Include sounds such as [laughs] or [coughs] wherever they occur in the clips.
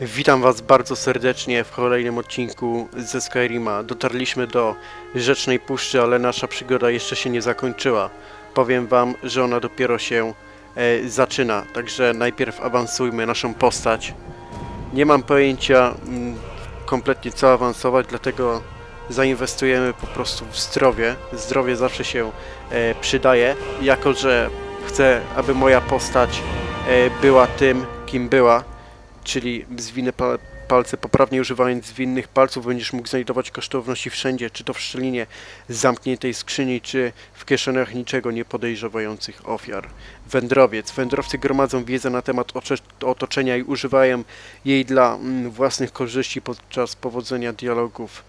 Witam Was bardzo serdecznie w kolejnym odcinku ze Skyrima. Dotarliśmy do Rzecznej Puszczy, ale nasza przygoda jeszcze się nie zakończyła. Powiem Wam, że ona dopiero się e, zaczyna, także najpierw awansujmy naszą postać. Nie mam pojęcia mm, kompletnie co awansować, dlatego zainwestujemy po prostu w zdrowie. Zdrowie zawsze się e, przydaje, jako że chcę, aby moja postać e, była tym, kim była czyli zwinne pa palce, poprawnie używając zwinnych palców będziesz mógł znajdować kosztowności wszędzie, czy to w szczelinie zamkniętej skrzyni, czy w kieszeniach niczego nie podejrzewających ofiar. Wędrowiec. Wędrowcy gromadzą wiedzę na temat ocze- otoczenia i używają jej dla mm, własnych korzyści podczas powodzenia dialogów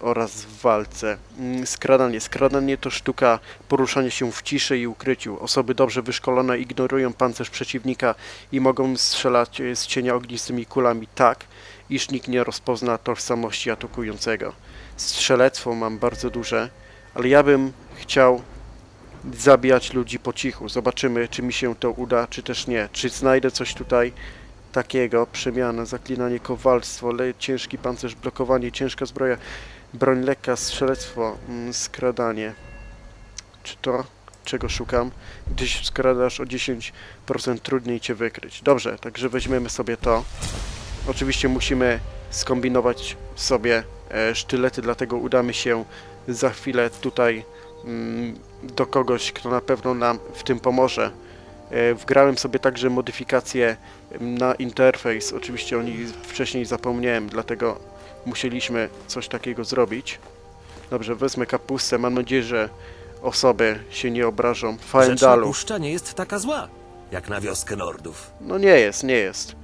oraz w walce. Mm, Skradanie. Skradanie to sztuka poruszania się w ciszy i ukryciu. Osoby dobrze wyszkolone ignorują pancerz przeciwnika i mogą strzelać e, z cienia ognistymi kulami tak, iż nikt nie rozpozna tożsamości atakującego. Strzelectwo mam bardzo duże, ale ja bym chciał zabijać ludzi po cichu. Zobaczymy, czy mi się to uda, czy też nie. Czy znajdę coś tutaj takiego, przemiana, zaklinanie, kowalstwo, le, ciężki pancerz, blokowanie, ciężka zbroja, broń lekka, strzelectwo, mm, skradanie. Czy to, czego szukam? Gdyś skradasz o 10% trudniej cię wykryć. Dobrze, także weźmiemy sobie to. Oczywiście musimy skombinować sobie e, sztylety, dlatego udamy się za chwilę tutaj mm, do kogoś, kto na pewno nam w tym pomoże. E, Wgrałem sobie także modyfikacje na interfejs. Oczywiście o nich wcześniej zapomniałem, dlatego musieliśmy coś takiego zrobić. Dobrze, wezmę kapustę. Mam nadzieję, że osoby się nie obrażą. Rzeczna Faendalu. puszcza nie jest taka zła, jak na wioskę Nordów. No nie jest, nie jest.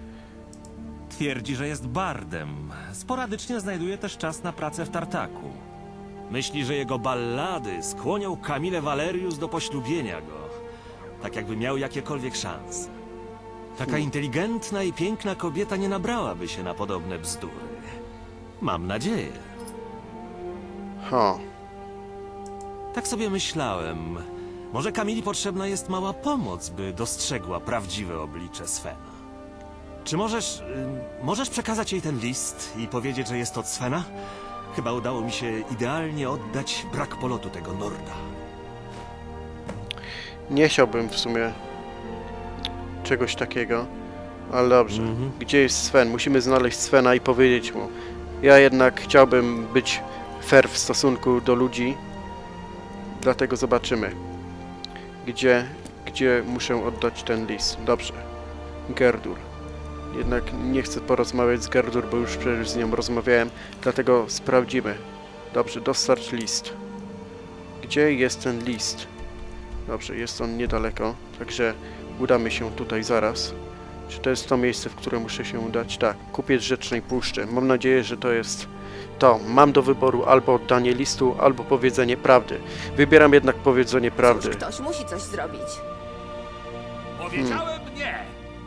Twierdzi, że jest bardem. Sporadycznie znajduje też czas na pracę w tartaku. Myśli, że jego ballady skłonią Kamilę Valerius do poślubienia go. Tak jakby miał jakiekolwiek szans. Taka inteligentna i piękna kobieta nie nabrałaby się na podobne bzdury. Mam nadzieję. Ha. Tak sobie myślałem. Może Kamili potrzebna jest mała pomoc, by dostrzegła prawdziwe oblicze Svena. Czy możesz. ym, możesz przekazać jej ten list i powiedzieć, że jest od Svena? Chyba udało mi się idealnie oddać brak polotu tego Norda. Nie chciałbym w sumie czegoś takiego, ale dobrze. Mhm. Gdzie jest Sven? Musimy znaleźć Svena i powiedzieć mu. Ja jednak chciałbym być fair w stosunku do ludzi, dlatego zobaczymy, gdzie, gdzie muszę oddać ten list. Dobrze. Gerdur. Jednak nie chcę porozmawiać z Gerdur, bo już przecież z nią rozmawiałem, dlatego sprawdzimy. Dobrze, dostarcz list. Gdzie jest ten list? Dobrze, jest on niedaleko, także udamy się tutaj zaraz. Czy to jest to miejsce, w które muszę się udać? Tak, kupiec Rzecznej Puszczy. Mam nadzieję, że to jest to. Mam do wyboru albo oddanie listu, albo powiedzenie prawdy. Wybieram jednak powiedzenie prawdy. Cóż, ktoś musi coś zrobić. Powiedziałem nie!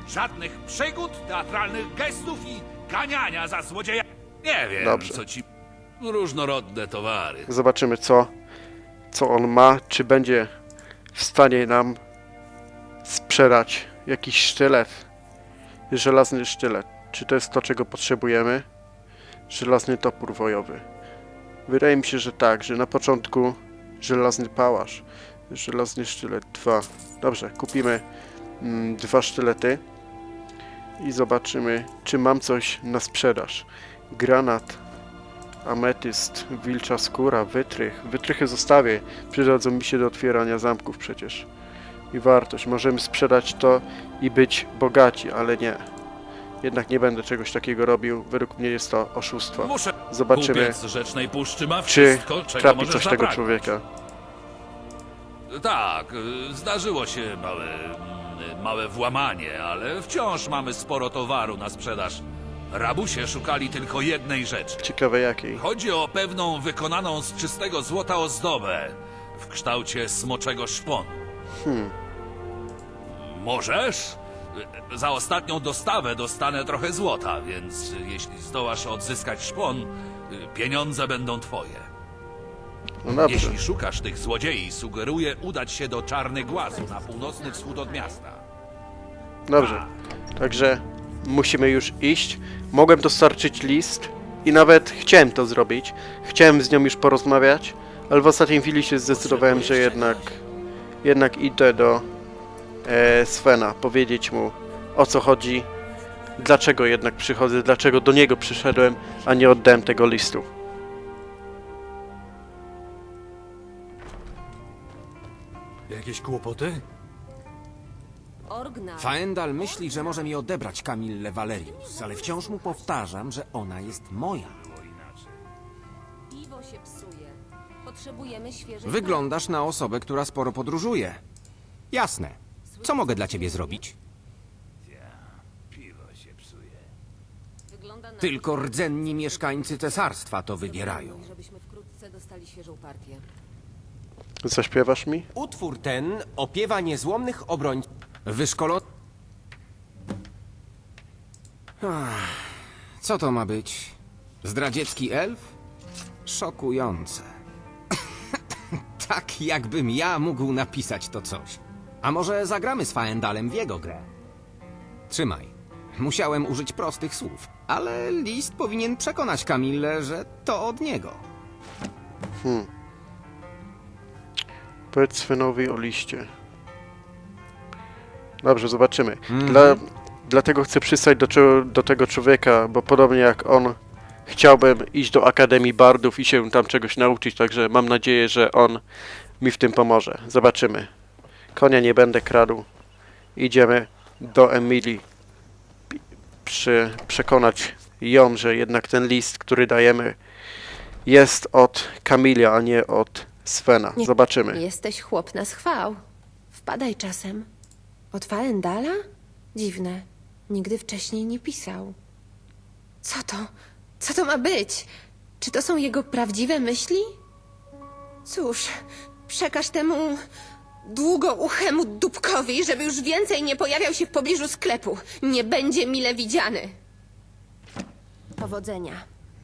Żadnych przygód, teatralnych gestów i ganiania za złodzieja. Nie wiem, Dobrze. co ci... Różnorodne towary. Zobaczymy, co, co on ma. Czy będzie w stanie nam sprzedać jakiś sztylet. Żelazny sztylet. Czy to jest to, czego potrzebujemy? Żelazny topór wojowy. Wydaje mi się, że tak, że na początku żelazny pałasz. Żelazny sztylet 2. Dobrze, kupimy mm, dwa sztylety i zobaczymy, czy mam coś na sprzedaż. Granat, ametyst, wilcza skóra, wytrych. Wytrychy zostawię, przydadzą mi się do otwierania zamków przecież. I wartość. Możemy sprzedać to i być bogaci, ale nie. Jednak nie będę czegoś takiego robił. Według mnie jest to oszustwo. Muszę... Zobaczymy, Kupiec Rzecznej Puszczy ma czy wszystko, czego trapi możesz coś tego człowieka. Tak, y, zdarzyło się małe... mm, małe włamanie, ale wciąż mamy sporo towaru na sprzedaż. Rabusie szukali tylko jednej rzeczy. Ciekawe jakiej. Chodzi o pewną wykonaną z czystego złota ozdobę w kształcie smoczego szponu. Możesz? Za ostatnią dostawę dostanę trochę złota, więc jeśli zdołasz odzyskać szpon, pieniądze będą twoje. No dobrze. Jeśli szukasz tych złodziei, sugeruję udać się do Czarnych Głazu na północny wschód od miasta. Dobrze. Także musimy już iść. Mogłem dostarczyć list i nawet chciałem to zrobić. Chciałem z nią już porozmawiać, ale w ostatniej chwili się zdecydowałem, że jednak, jednak idę do Svena, powiedzieć mu o co chodzi, dlaczego jednak przychodzę, dlaczego do niego przyszedłem, a nie oddałem tego listu. Jakieś kłopoty? Orgna. Faendal myśli, że może mi odebrać Kamillę Valerius, ale wciąż mu powtarzam, że ona jest moja. Piwo się psuje. Potrzebujemy świeżej Wyglądasz na osobę, która sporo podróżuje. Jasne. Co mogę dla ciebie zrobić? krwi. Wygląda na Tylko rdzenni mieszkańcy cesarstwa to wybierają. żebyśmy wkrótce dostali świeżą partię. Zaśpiewasz mi? Utwór ten opiewa niezłomnych obrońców. Wyszkolo... Ach, Co to ma być? Zdradziecki elf? Szokujące. [coughs] tak jakbym ja mógł napisać to coś. A może zagramy z Faendalem w jego grę? Trzymaj. Musiałem użyć prostych słów, ale list powinien przekonać Kamillę, że to od niego. Powiedz Svenowi o liście. Dobrze, zobaczymy. Dla, dlatego chcę przystać do, do tego człowieka, bo podobnie jak on, chciałbym iść do Akademii Bardów i się tam czegoś nauczyć, także mam nadzieję, że on mi w tym pomoże. Zobaczymy. Konia nie będę kradł. Idziemy do Emilii. Przy, przekonać ją, że jednak ten list, który dajemy, jest od Kamilia, a nie od Svena. Nie- Zobaczymy. Jesteś chłop na schwał. Wpadaj czasem. Od Faendala? Dziwne. Nigdy wcześniej nie pisał. Co to? Co to ma być? Czy to są jego prawdziwe myśli? Cóż, przekaż temu długouchemu dupkowi, żeby już więcej nie pojawiał się w pobliżu sklepu. Nie będzie mile widziany. Powodzenia.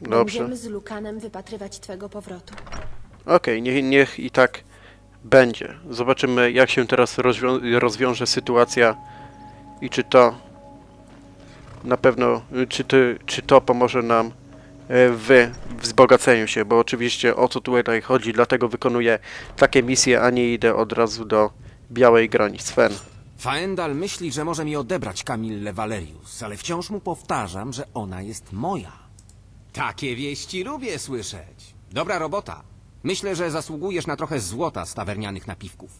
Dobrze. Będziemy z Lukanem wypatrywać twego powrotu. Okej, niech, niech i tak będzie. Zobaczymy, jak się teraz rozwią- rozwiąże sytuacja i czy to na pewno, czy, ty, czy to pomoże nam w wzbogaceniu się, bo oczywiście o co tutaj chodzi, dlatego wykonuję takie misje, a nie idę od razu do białej grani. Sven, Faendal myśli, że może mi odebrać Kamillę Valerius, ale wciąż mu powtarzam, że ona jest moja. Takie wieści lubię słyszeć. Dobra robota. Myślę, że zasługujesz na trochę złota z tawernianych napiwków.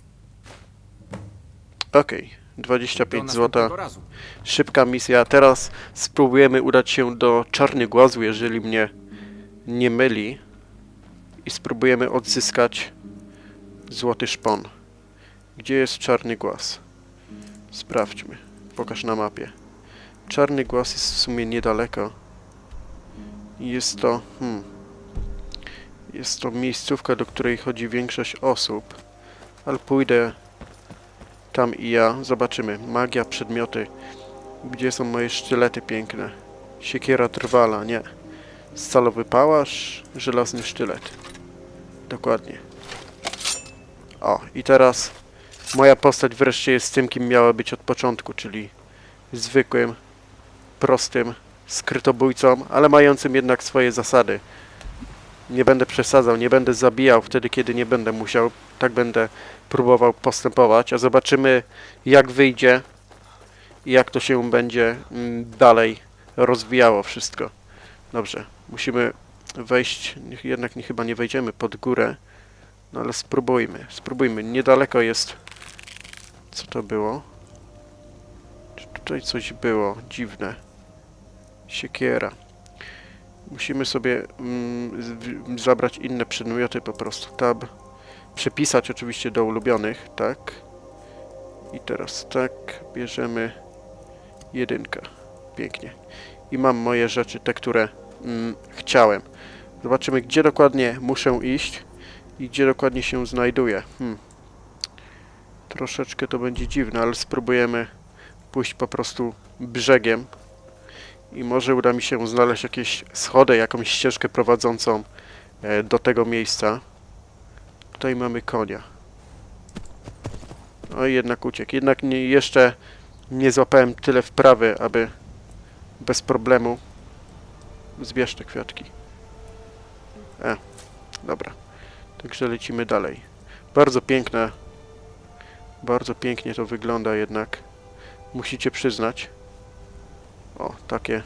okej, Do 25 złota. następnego razu. Szybka misja. Teraz spróbujemy udać się do Czarny Głazu, jeżeli mnie nie myli. I spróbujemy odzyskać złoty szpon. Gdzie jest Czarny Głaz? Sprawdźmy. Pokaż na mapie. Czarny Głaz jest w sumie niedaleko. Jest to... Hmm, jest to miejscówka, do której chodzi większość osób. Ale pójdę tam i ja. Zobaczymy. Magia, przedmioty. Gdzie są moje sztylety piękne? Siekiera trwala, nie. Stalowy pałasz, żelazny sztylet. Dokładnie. O, i teraz moja postać wreszcie jest tym, kim miała być od początku, czyli zwykłym, prostym skrytobójcą, ale mającym jednak swoje zasady. Nie będę przesadzał, nie będę zabijał wtedy, kiedy nie będę musiał. Tak będę próbował postępować, a zobaczymy jak wyjdzie i jak to się będzie mm, dalej rozwijało wszystko. Dobrze, musimy wejść, jednak nie, chyba nie wejdziemy pod górę, no ale spróbujmy, spróbujmy. Niedaleko jest, co to było? Czy tutaj coś było dziwne? Siekiera. Musimy sobie mm, zabrać inne przedmioty po prostu. Tab. Przepisać oczywiście do ulubionych, tak. I teraz tak, bierzemy jedynka. Pięknie. I mam moje rzeczy, te, które mm, chciałem. Zobaczymy, gdzie dokładnie muszę iść i gdzie dokładnie się znajduję. Hmm. Troszeczkę to będzie dziwne, ale spróbujemy pójść po prostu brzegiem i może uda mi się znaleźć jakieś schody, jakąś ścieżkę prowadzącą e, do tego miejsca. Tutaj mamy konia. No i jednak uciekł. Jednak nie, jeszcze nie złapałem tyle wprawy, aby bez problemu. Zbierz te kwiatki. E, dobra. Także lecimy dalej. Bardzo piękne. Bardzo pięknie to wygląda jednak. Musicie przyznać. O, takie.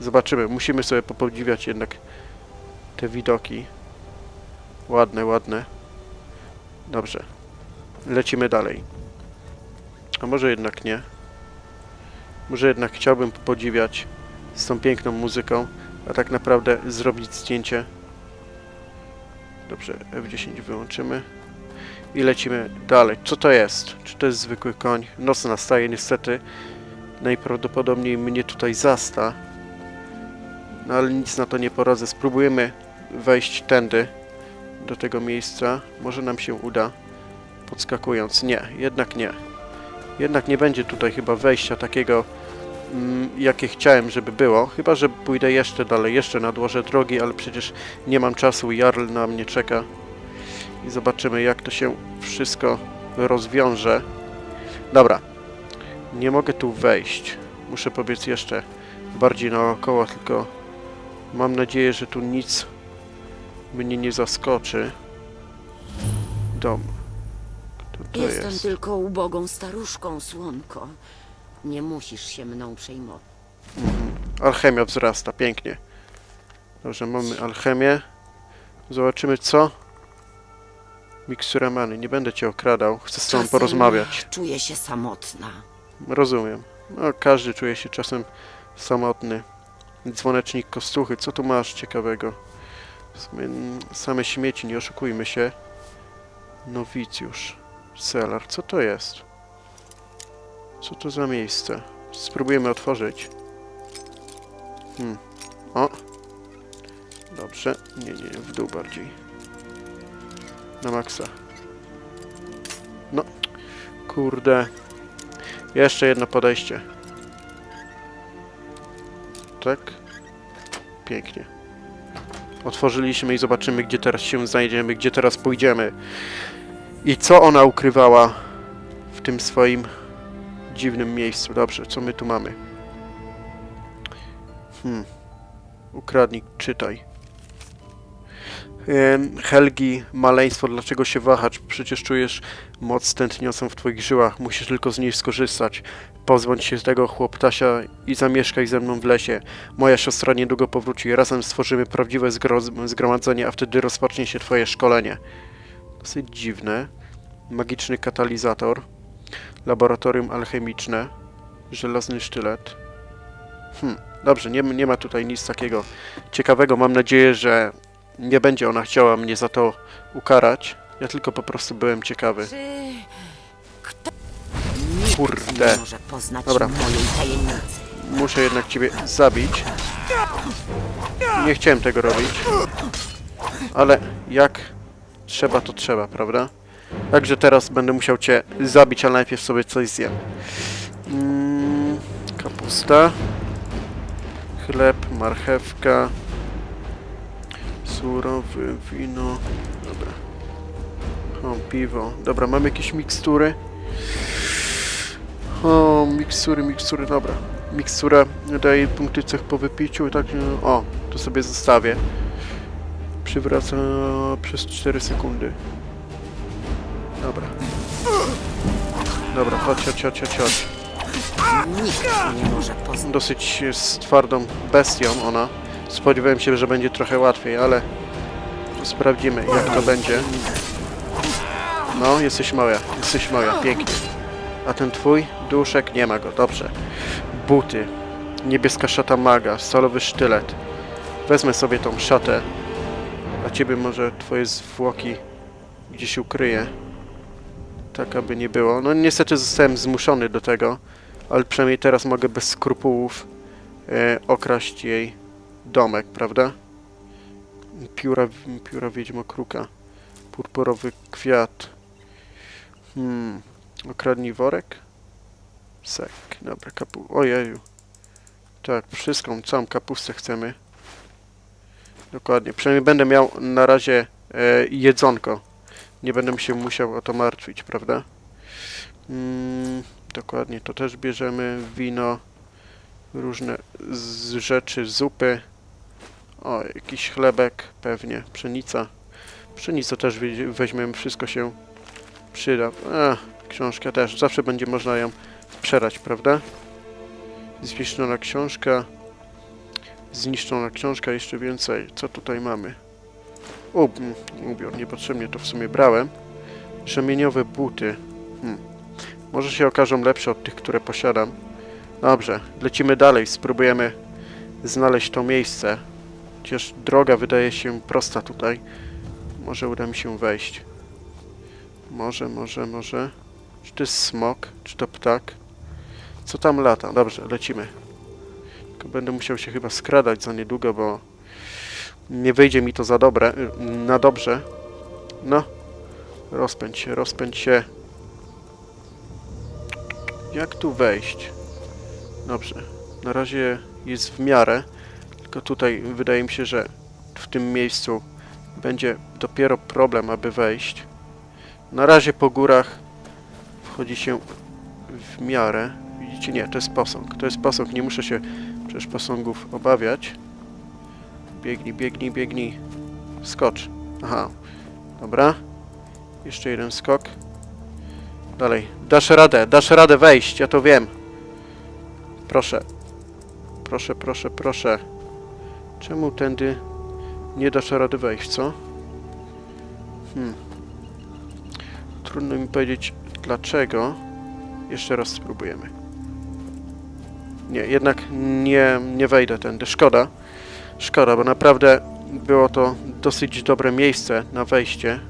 Zobaczymy. Musimy sobie popodziwiać jednak te widoki. Ładne, ładne. Dobrze. Lecimy dalej. A może jednak nie. Może jednak chciałbym podziwiać z tą piękną muzyką, a tak naprawdę zrobić zdjęcie. Dobrze, F10 wyłączymy. I lecimy dalej. Co to jest? Czy to jest zwykły koń? Noc nastaje niestety. Najprawdopodobniej mnie tutaj zasta. No ale nic na to nie poradzę. Spróbujemy wejść tędy do tego miejsca. Może nam się uda. Podskakując. Nie, jednak nie. Jednak nie będzie tutaj chyba wejścia takiego, mm, jakie chciałem, żeby było. Chyba, że pójdę jeszcze dalej, jeszcze nadłożę drogi, ale przecież nie mam czasu. Jarl na mnie czeka. I zobaczymy, jak to się wszystko rozwiąże. Dobra. Nie mogę tu wejść. Muszę pobiec jeszcze bardziej naokoło, tylko mam nadzieję, że tu nic mnie nie zaskoczy. Dom. Kto to Jestem jest? tylko ubogą staruszką, słonko. Nie musisz się mną przejmować. Alchemia wzrasta, pięknie. Dobrze, mamy alchemię. Zobaczymy co. Mikstura many. Nie będę cię okradał. Chcę z tobą Czasem porozmawiać. Czuję się samotna. Rozumiem. No, każdy czuje się czasem samotny. Dzwonecznik kostuchy. Co tu masz ciekawego? Same śmieci, nie oszukujmy się. Nowicjusz. Selar. Co to jest? Co to za miejsce? Spróbujemy otworzyć. Hmm. O! Dobrze. Nie, nie, w dół bardziej. Na maksa. No. Kurde. Jeszcze jedno podejście. Tak. Pięknie. Otworzyliśmy i zobaczymy, gdzie teraz się znajdziemy, gdzie teraz pójdziemy. I co ona ukrywała w tym swoim dziwnym miejscu. Dobrze, co my tu mamy? Hmm. Ukradnik, czytaj. Helgi, maleństwo, dlaczego się wahać? Przecież czujesz moc tętniącą w twoich żyłach. Musisz tylko z niej skorzystać. Pozbądź się tego chłoptasia i zamieszkaj ze mną w lesie. Moja siostra niedługo powróci. Razem stworzymy prawdziwe zgro- zgromadzenie, a wtedy rozpocznie się twoje szkolenie. Dosyć dziwne. Magiczny katalizator. Laboratorium alchemiczne. Żelazny sztylet. Hmm, dobrze, nie, nie ma tutaj nic takiego ciekawego. Mam nadzieję, że nie będzie ona chciała mnie za to ukarać. Ja tylko po prostu byłem ciekawy. Czy Kurde. nie może poznać Dobra. mojej tajemnicy? Muszę jednak ciebie zabić. Nie chciałem tego robić. Ale jak trzeba, to trzeba, prawda? Także teraz będę musiał cię zabić, ale najpierw sobie coś zjem. Mm, kapusta. Chleb, marchewka. Surowy, wino. Dobra. O, piwo. Dobra, mamy jakieś mikstury. O, mikstury, mikstury, dobra. Mikstura daje punkty cech po wypiciu, tak, o, to sobie zostawię. Przywraca przez 4 sekundy. Dobra. Dobra, chodź, chodź, chodź, chodź, chodź. Nikt nie może poznać. Dosyć jest twardą bestią ona. Spodziewałem się, że będzie trochę łatwiej, ale sprawdzimy, jak to będzie. No, jesteś moja, jesteś moja, pięknie. A ten twój? Duszek? Nie ma go, dobrze. Buty. Niebieska szata maga, stalowy sztylet. Wezmę sobie tą szatę. A ciebie może twoje zwłoki gdzieś ukryje. Tak, aby nie było. No niestety zostałem zmuszony do tego, ale przynajmniej teraz mogę bez skrupułów e, okraść jej domek, prawda? Pióra, pióra wiedźmokruka. Purpurowy kwiat. Hmm. Worek? Sek. Dobra, kapu... Ojeju. Tak, wszystką, całą kapustę chcemy. Dokładnie. Przynajmniej będę miał na razie e, jedzonko. Nie będę się musiał o to martwić, prawda? Mm, dokładnie, to też bierzemy. Wino. różne rzeczy, zupy. O, jakiś chlebek, pewnie, pszenica. Pszenicę też weźmiemy, wszystko się przyda. A, książka też, zawsze będzie można ją sprzedać, prawda? Zniszczona książka. Zniszczona książka, jeszcze więcej. Co tutaj mamy? U, mm, ubiór, niepotrzebnie to w sumie brałem. Rzemieniowe buty. Hmm. Może się okażą lepsze od tych, które posiadam. Dobrze, lecimy dalej, spróbujemy znaleźć to miejsce. Chociaż droga wydaje się prosta tutaj. Może uda mi się wejść. Może, może, może. Czy to jest smok? Czy to ptak? Co tam lata? Dobrze, lecimy. Tylko będę musiał się chyba skradać za niedługo, bo nie wyjdzie mi to za dobre, y, na dobrze. No, rozpędź się, rozpędź się. Jak tu wejść? Dobrze, na razie jest w miarę, tylko tutaj wydaje mi się, że w tym miejscu będzie dopiero problem, aby wejść. Na razie po górach wchodzi się w miarę. Widzicie? Nie, to jest posąg. To jest posąg, nie muszę się przecież posągów obawiać. Biegnij, biegnij, biegnij. Skocz. Aha. Dobra. Jeszcze jeden skok. Dalej. Dasz radę, dasz radę wejść, ja to wiem. Proszę. Proszę, proszę, proszę. Czemu tędy nie dasz rady wejść, co? Hmm. Trudno mi powiedzieć dlaczego. Jeszcze raz spróbujemy. Nie, jednak nie, nie wejdę tędy. Szkoda. Szkoda, bo naprawdę było to dosyć dobre miejsce na wejście.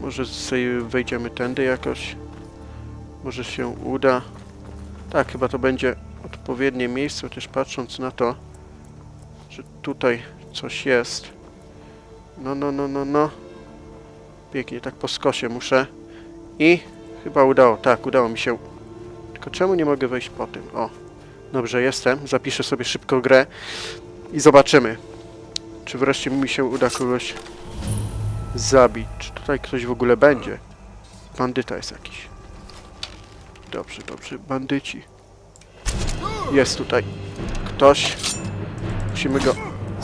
Może sobie wejdziemy tędy jakoś. Może się uda. Tak, chyba to będzie odpowiednie miejsce, chociaż patrząc na to, że tutaj coś jest. No, no, no, no, no. Pięknie, tak po skosie muszę. I chyba udało, tak, udało mi się. Tylko czemu nie mogę wejść po tym? O, dobrze, jestem. Zapiszę sobie szybko grę i zobaczymy, czy wreszcie mi się uda kogoś zabić. Czy tutaj ktoś w ogóle będzie? Bandyta jest jakiś. Dobrze, dobrze, bandyci. Jest tutaj ktoś. Musimy go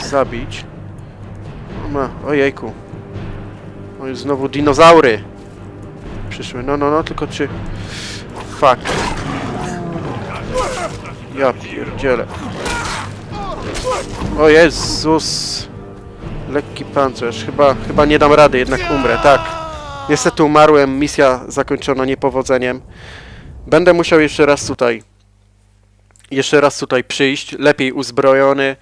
zabić. Ma, ojejku. O, znowu dinozaury. Przyszły, no, no, no, tylko czy... Fuck. Ja pierdzielę. O Jezus. Lekki pancerz. Chyba, chyba nie dam rady, jednak umrę, tak. Niestety umarłem, misja zakończona niepowodzeniem. Będę musiał jeszcze raz tutaj jeszcze raz tutaj przyjść, lepiej uzbrojony.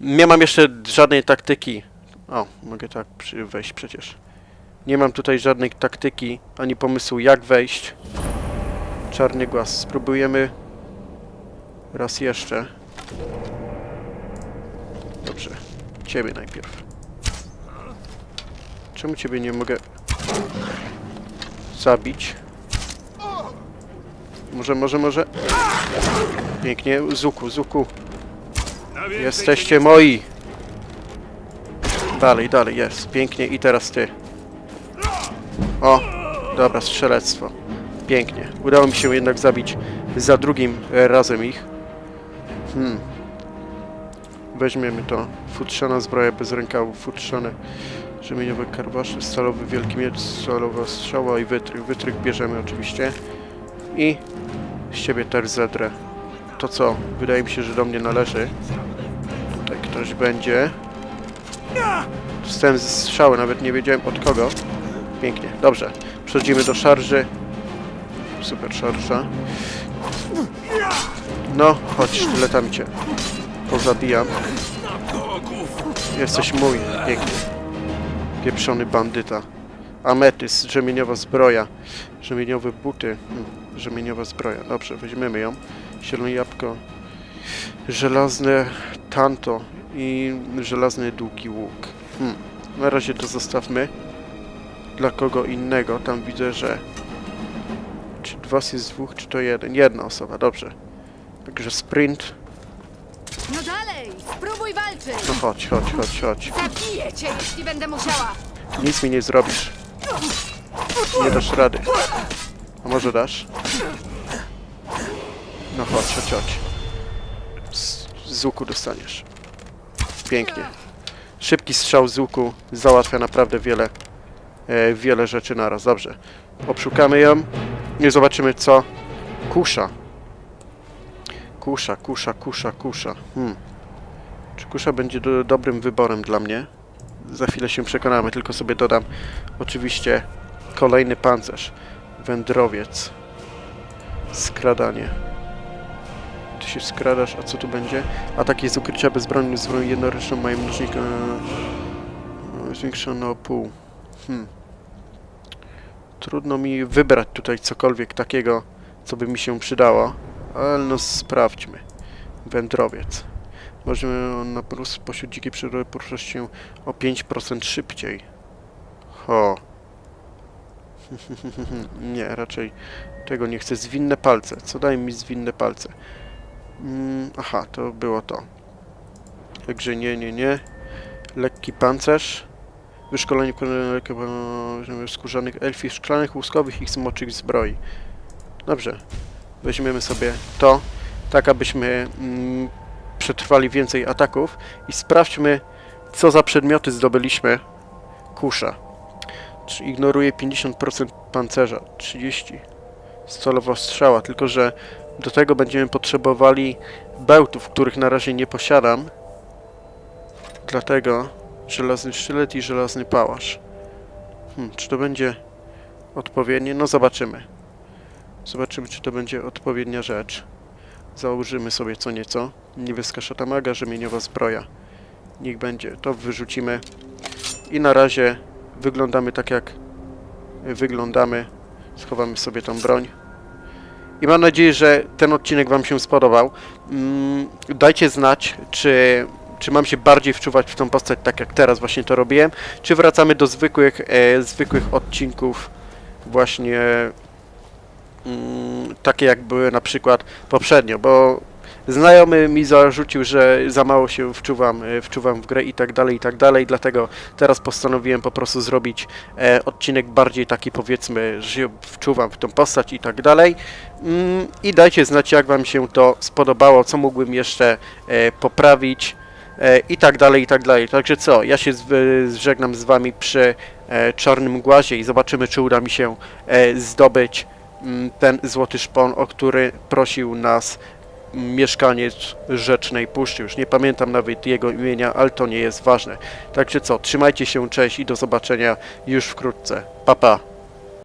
Nie mam jeszcze żadnej taktyki. O, mogę tak wejść przecież. Nie mam tutaj żadnej taktyki, ani pomysłu jak wejść. Czarny głaz. Spróbujemy raz jeszcze. Dobrze. Ciebie najpierw. Czemu ciebie nie mogę zabić? Może, może, może. Pięknie, Zuku, Zuku. Jesteście moi. Dalej, dalej, jest. Pięknie i teraz ty. O, dobra, strzelectwo. Pięknie. Udało mi się jednak zabić za drugim razem ich. Hmm. Weźmiemy to. Futrzana zbroja bez rękawów, futrzane rzemieniowe karwasze, stalowy wielki miecz, stalowa strzała i wytrych. Wytrych bierzemy oczywiście. I z ciebie też zedrę. To co? Wydaje mi się, że do mnie należy. Tutaj ktoś będzie. Dostałem strzały, nawet nie wiedziałem od kogo. Pięknie, dobrze. Przechodzimy do szarży. Super szarża. No, chodź, sztyletami cię pozabijam. Jesteś mój, pięknie. Pieprzony bandyta. Ametys, rzemieniowa zbroja. Rzemieniowe buty. Hmm, rzemieniowa zbroja. Dobrze, weźmiemy ją. Zielone jabłko. Żelazne tanto i żelazny długi łuk. Hmm. Na razie to zostawmy dla kogo innego. Tam widzę, że czy was jest dwóch, czy to jeden? Jedna osoba, dobrze. Także sprint. No dalej! Spróbuj walczyć! No chodź, chodź, chodź, chodź. Zabiję cię, jeśli będę musiała! Nic mi nie zrobisz. Nie dasz rady. A może dasz? No chodź, chodź, chodź. z łuku dostaniesz. Pięknie. Szybki strzał z łuku załatwia naprawdę wiele, e, wiele rzeczy naraz. Dobrze. Obszukamy ją i zobaczymy co. Kusza. Kusza, kusza, kusza, kusza. Hmm. Czy kusza będzie do, dobrym wyborem dla mnie? Za chwilę się przekonamy, tylko sobie dodam oczywiście kolejny pancerz. Wędrowiec. Skradanie. Ty się skradasz, a co tu będzie? Ataki z ukrycia bezbronni z bronią jednoręczną mają mnożnik e, zwiększony o pół. Hmm. Trudno mi wybrać tutaj cokolwiek takiego, co by mi się przydało, ale no sprawdźmy. Wędrowiec. Możemy on na plus pośród dzikiej przyrody poruszać się o 5% szybciej. Ho. [laughs] nie, raczej tego nie chcę. Zwinne palce. Co daje mi zwinne palce? Mm, aha, to było to. Także nie, nie, nie. Lekki pancerz. Wyszkolenie lekko skórzanych elfich, szklanych, łuskowych i smoczych zbroi. Dobrze. Weźmiemy sobie to, tak abyśmy mm, przetrwali więcej ataków i sprawdźmy, co za przedmioty zdobyliśmy. Kusza. Ignoruje 50% pancerza, 30. Stolowa strzała, tylko że do tego będziemy potrzebowali bełtów, których na razie nie posiadam. Dlatego żelazny sztylet i żelazny pałasz. Hmm, czy to będzie odpowiednie? No zobaczymy. Zobaczymy, czy to będzie odpowiednia rzecz. Założymy sobie co nieco. Niebieska szatamaga, rzemieniowa zbroja. Niech będzie. To wyrzucimy. I na razie wyglądamy tak jak wyglądamy. Schowamy sobie tą broń. I mam nadzieję, że ten odcinek Wam się spodobał. Mm, dajcie znać, czy, czy mam się bardziej wczuwać w tą postać, tak jak teraz właśnie to robiłem, czy wracamy do zwykłych, e, zwykłych odcinków właśnie mm, takie jak były na przykład poprzednio, bo znajomy mi zarzucił, że za mało się wczuwam, e, wczuwam w grę i tak dalej, i tak dalej, dlatego teraz postanowiłem po prostu zrobić e, odcinek bardziej taki powiedzmy, że się wczuwam w tą postać i tak dalej. Mm, I dajcie znać, jak Wam się to spodobało, co mógłbym jeszcze e, poprawić e, i tak dalej, i tak dalej. Także co, ja się z, żegnam z Wami przy e, Czarnym Głazie i zobaczymy, czy uda mi się e, zdobyć ten złoty szpon, o który prosił nas mm, mieszkaniec Rzecznej Puszczy. Już nie pamiętam nawet jego imienia, ale to nie jest ważne. Także co, trzymajcie się, cześć i do zobaczenia już wkrótce. Pa, pa.